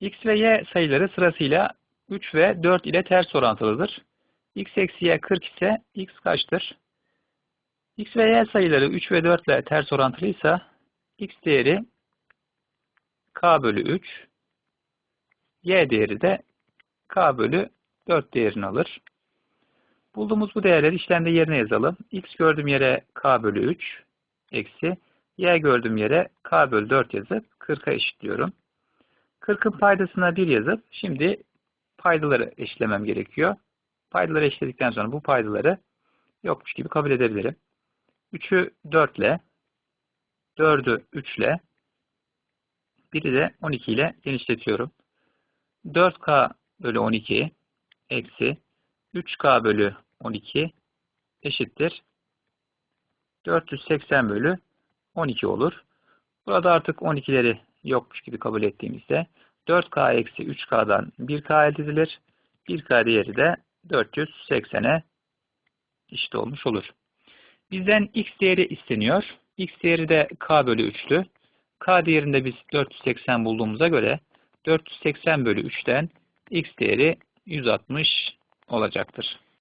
x ve y sayıları sırasıyla 3 ve 4 ile ters orantılıdır. x eksi y 40 ise x kaçtır? x ve y sayıları 3 ve 4 ile ters orantılıysa x değeri k bölü 3, y değeri de k bölü 4 değerini alır. Bulduğumuz bu değerleri işlemde yerine yazalım. x gördüğüm yere k bölü 3 eksi y gördüğüm yere k bölü 4 yazıp 40'a eşitliyorum. 40'ın paydasına 1 yazıp şimdi paydaları eşitlemem gerekiyor. Paydaları eşitledikten sonra bu paydaları yokmuş gibi kabul edebilirim. 3'ü 4 ile 4'ü 3 ile 1'i de 12 ile genişletiyorum. 4k bölü 12 eksi 3k bölü 12 eşittir. 480 bölü 12 olur. Burada artık 12'leri yokmuş gibi kabul ettiğimizde 4k eksi 3k'dan 1k elde edilir. 1k değeri de 480'e eşit olmuş olur. Bizden x değeri isteniyor. x değeri de k bölü 3'tü. k değerinde biz 480 bulduğumuza göre 480 bölü 3'ten x değeri 160 olacaktır.